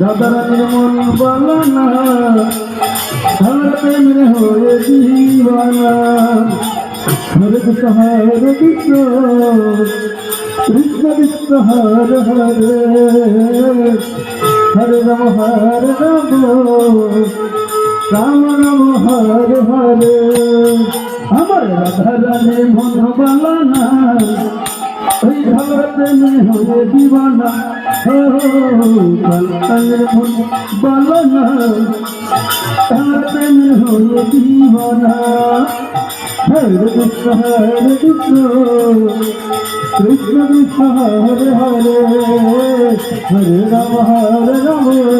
রাধারানীর মন বলো না আমার প্রেমের হয়ে দিওয়ানা হরে কৃষ্ণ হরে কৃষ্ণ কৃষ্ণ কৃষ্ণ হরে। হরে হরে রাম হরে রাম রাম রাম, হরে হরে। আমার রাধারানী মন বলো ওই প্রেমে হয়ে দিবানা। ও কালের মন বলো না তার প্রেমে হয়ে দিবানা। হরে কৃষ্ণ হরে কৃষ্ণ। কৃষ্ণ কৃষ্ণ, হরে হরে। হরে রাম হরে রাম।